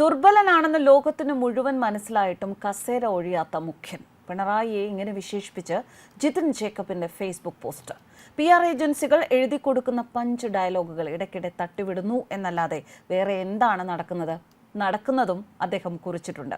ദുർബലനാണെന്ന് ലോകത്തിന് മുഴുവൻ മനസ്സിലായിട്ടും കസേര ഒഴിയാത്ത മുഖ്യൻ. പിണറായിയെ ഇങ്ങനെ വിശേഷിപ്പിച്ച് ജിതിൻ ജേക്കബിന്റെ ഫേസ്ബുക്ക് പോസ്റ്റ്. പി ആർ ഏജൻസികൾ എഴുതി കൊടുക്കുന്ന പഞ്ച് ഡയലോഗുകൾ ഇടയ്ക്കിടെ തട്ടിവിടുന്നു എന്നല്ലാതെ വേറെ എന്താണ് നടക്കുന്നത്? നടക്കുന്നതും അദ്ദേഹം കുറിച്ചിട്ടുണ്ട്.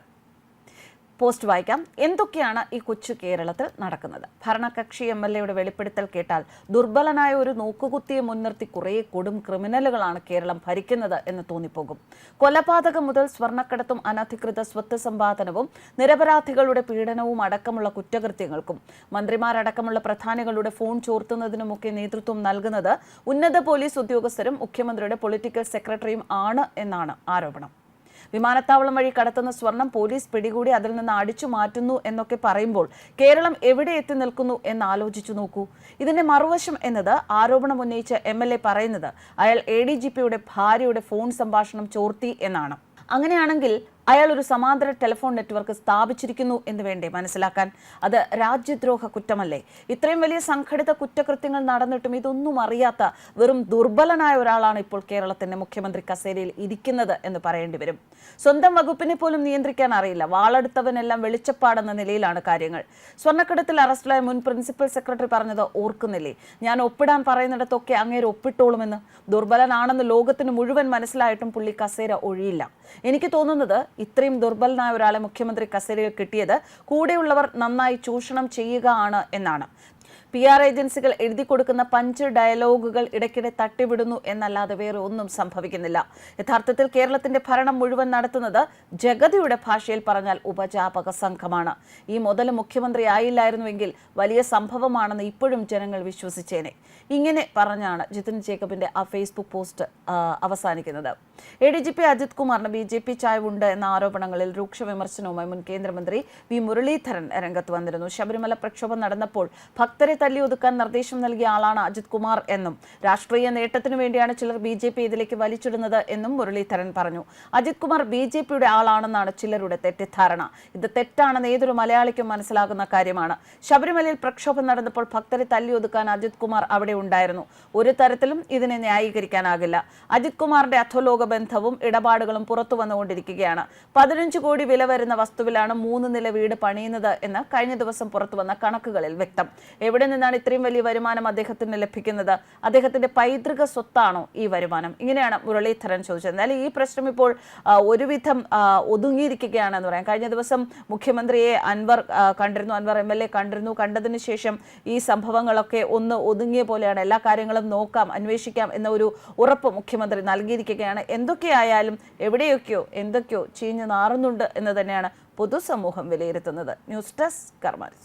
പോസ്റ്റ് വായിക്കാം. എന്തൊക്കെയാണ് ഈ കൊച്ചു കേരളത്തിൽ നടക്കുന്നത്? ഭരണകക്ഷി എം എൽ എയുടെ വെളിപ്പെടുത്തൽ കേട്ടാൽ ദുർബലനായ ഒരു നോക്കുകുത്തിയെ മുൻനിർത്തി കുറേ കൊടും ക്രിമിനലുകളാണ് കേരളം ഭരിക്കുന്നത് എന്ന് തോന്നിപ്പോകും. കൊലപാതകം മുതൽ സ്വർണക്കടത്തും അനധികൃത സ്വത്ത് സമ്പാദനവും നിരപരാധികളുടെ പീഡനവും അടക്കമുള്ള കുറ്റകൃത്യങ്ങൾക്കും മന്ത്രിമാരടക്കമുള്ള പ്രധാനികളുടെ ഫോൺ ചോർത്തുന്നതിനുമൊക്കെ നേതൃത്വം നൽകുന്നത് ഉന്നത പോലീസ് ഉദ്യോഗസ്ഥരും മുഖ്യമന്ത്രിയുടെ പൊളിറ്റിക്കൽ സെക്രട്ടറിയും ആണ് എന്നാണ് ആരോപണം. വിമാനത്താവളം വഴി കടത്തുന്ന സ്വർണം പോലീസ് പിടികൂടി അതിൽ നിന്ന് അടിച്ചു മാറ്റുന്നു എന്നൊക്കെ പറയുമ്പോൾ കേരളം എവിടെ എത്തി നിൽക്കുന്നു എന്ന് ആലോചിച്ചു നോക്കൂ. ഇതിന്റെ മറുവശം എന്നത് ആരോപണം ഉന്നയിച്ച എം പറയുന്നത് അയാൾ എ ഭാര്യയുടെ ഫോൺ സംഭാഷണം ചോർത്തി എന്നാണ്. അങ്ങനെയാണെങ്കിൽ അയാൾ ഒരു സമാന്തര ടെലിഫോൺ നെറ്റ്വർക്ക് സ്ഥാപിച്ചിരിക്കുന്നു എന്ന് വേണ്ടേ മനസ്സിലാക്കാൻ? അത് രാജ്യദ്രോഹ കുറ്റമല്ലേ? ഇത്രയും വലിയ സംഘടിത കുറ്റകൃത്യങ്ങൾ നടന്നിട്ടും ഇതൊന്നും അറിയാത്ത വെറും ദുർബലനായ ഒരാളാണ് ഇപ്പോൾ കേരളത്തിന്റെ മുഖ്യമന്ത്രി കസേരയിൽ ഇരിക്കുന്നത് എന്ന് പറയേണ്ടി വരും. സ്വന്തം വകുപ്പിനെ പോലും നിയന്ത്രിക്കാൻ അറിയില്ല. വാളെടുത്തവനെല്ലാം വെളിച്ചപ്പാടെന്ന നിലയിലാണ് കാര്യങ്ങൾ. സ്വർണക്കടത്തിൽ അറസ്റ്റിലായ മുൻ പ്രിൻസിപ്പൽ സെക്രട്ടറി പറഞ്ഞത് ഓർക്കുന്നില്ലേ? ഞാൻ ഒപ്പിടാൻ പറയുന്നിടത്തൊക്കെ അങ്ങേര് ഒപ്പിട്ടോളുമെന്ന്. ദുർബലനാണെന്ന് ലോകത്തിന് മുഴുവൻ മനസ്സിലായിട്ടും പുള്ളി കസേര ഒഴിയില്ല. എനിക്ക് തോന്നുന്നത് ഇത്രയും ദുർബലനായ ഒരാളെ മുഖ്യമന്ത്രി കസേരയിൽ കിട്ടിയത് കൂടെയുള്ളവർ നന്നായി ചൂഷണം ചെയ്യുക ആണ് എന്നാണ്. പി ആർ ഏജൻസികൾ എഴുതി കൊടുക്കുന്ന പഞ്ച് ഡയലോഗുകൾ ഇടയ്ക്കിടെ തട്ടിവിടുന്നു എന്നല്ലാതെ വേറെ ഒന്നും സംഭവിക്കുന്നില്ല. യഥാർത്ഥത്തിൽ കേരളത്തിന്റെ ഭരണം മുഴുവൻ നടത്തുന്നത് ജഗതിയുടെ ഭാഷയിൽ പറഞ്ഞാൽ ഉപജാപക സംഘമാണ്. ഈ മുതൽ മുഖ്യമന്ത്രി ആയില്ലായിരുന്നുവെങ്കിൽ വലിയ സംഭവമാണെന്ന് ഇപ്പോഴും ജനങ്ങൾ വിശ്വസിച്ചേനെ. ഇങ്ങനെ പറഞ്ഞാണ് ജിതിൻ ജേക്കബിന്റെ ആ ഫേസ്ബുക്ക് പോസ്റ്റ് അവസാനിക്കുന്നത്. A D G P Ajith കുമാറിന് ബി ജെ പി ചായവുണ്ട് എന്ന ആരോപണങ്ങളിൽ രൂക്ഷ വിമർശനവുമായി മുൻ കേന്ദ്രമന്ത്രി വി മുരളീധരൻ രംഗത്ത് വന്നിരുന്നു. ശബരിമല പ്രക്ഷോഭം നടന്നപ്പോൾ ഭക്തരെ തല്ലി ഒതുക്കാൻ നിർദ്ദേശം നൽകിയ ആളാണ് അജിത് കുമാർ എന്നും രാഷ്ട്രീയ നേട്ടത്തിനു വേണ്ടിയാണ് ചിലർ ബി ജെ പി ഇതിലേക്ക് വലിച്ചിടുന്നത് എന്നും മുരളീധരൻ പറഞ്ഞു. അജിത് കുമാർ ബി ജെ പിയുടെ ആളാണെന്നാണ് ചിലരുടെ തെറ്റിദ്ധാരണ. ഇത് തെറ്റാണെന്ന് ഏതൊരു മലയാളിക്കും മനസ്സിലാകുന്ന കാര്യമാണ്. ശബരിമലയിൽ പ്രക്ഷോഭം നടന്നപ്പോൾ ഭക്തരെ തല്ലി ഒതുക്കാൻ അജിത് കുമാർ അവിടെ ഉണ്ടായിരുന്നു. ഒരു തരത്തിലും ഇതിനെ ന്യായീകരിക്കാനാകില്ല. അജിത് കുമാറിന്റെ അധോലോക ബന്ധവും ഇടപാടുകളും പുറത്തു വന്നുകൊണ്ടിരിക്കുകയാണ്. പതിനഞ്ച് കോടി വില വരുന്ന വസ്തുവിലാണ് മൂന്ന് നില വീട് പണിയുന്നത് എന്ന് കഴിഞ്ഞ ദിവസം പുറത്തു വന്ന കണക്കുകളിൽ വ്യക്തം. എവിടെ നിന്നാണ് ഇത്രയും വലിയ വരുമാനം അദ്ദേഹത്തിന് ലഭിക്കുന്നത്. അദ്ദേഹത്തിന്റെ പൈതൃക സ്വത്താണോ ഈ വരുമാനം? ഇങ്ങനെയാണ് മുരളീധരൻ ചോദിച്ചത്. എന്നാൽ ഈ പ്രശ്നം ഇപ്പോൾ ഒരുവിധം ഒതുങ്ങിയിരിക്കുകയാണെന്ന് പറയാം. കഴിഞ്ഞ ദിവസം മുഖ്യമന്ത്രിയെ അൻവർ കണ്ടിരുന്നു അൻവർ എം എൽ എ കണ്ടിരുന്നു. കണ്ടതിന് ശേഷം ഈ സംഭവങ്ങളൊക്കെ ഒന്ന് ഒതുങ്ങിയ പോലെയാണ്. എല്ലാ കാര്യങ്ങളും നോക്കാം അന്വേഷിക്കാം എന്ന ഒരു ഉറപ്പ് മുഖ്യമന്ത്രി നൽകിയിരിക്കുകയാണ്. എന്തൊക്കെയായാലും എവിടെയൊക്കെയോ എന്തൊക്കെയോ ചീഞ്ഞു നാറുന്നുണ്ട് എന്ന് തന്നെയാണ് പൊതുസമൂഹം വിലയിരുത്തുന്നത്. News desk കർമാരി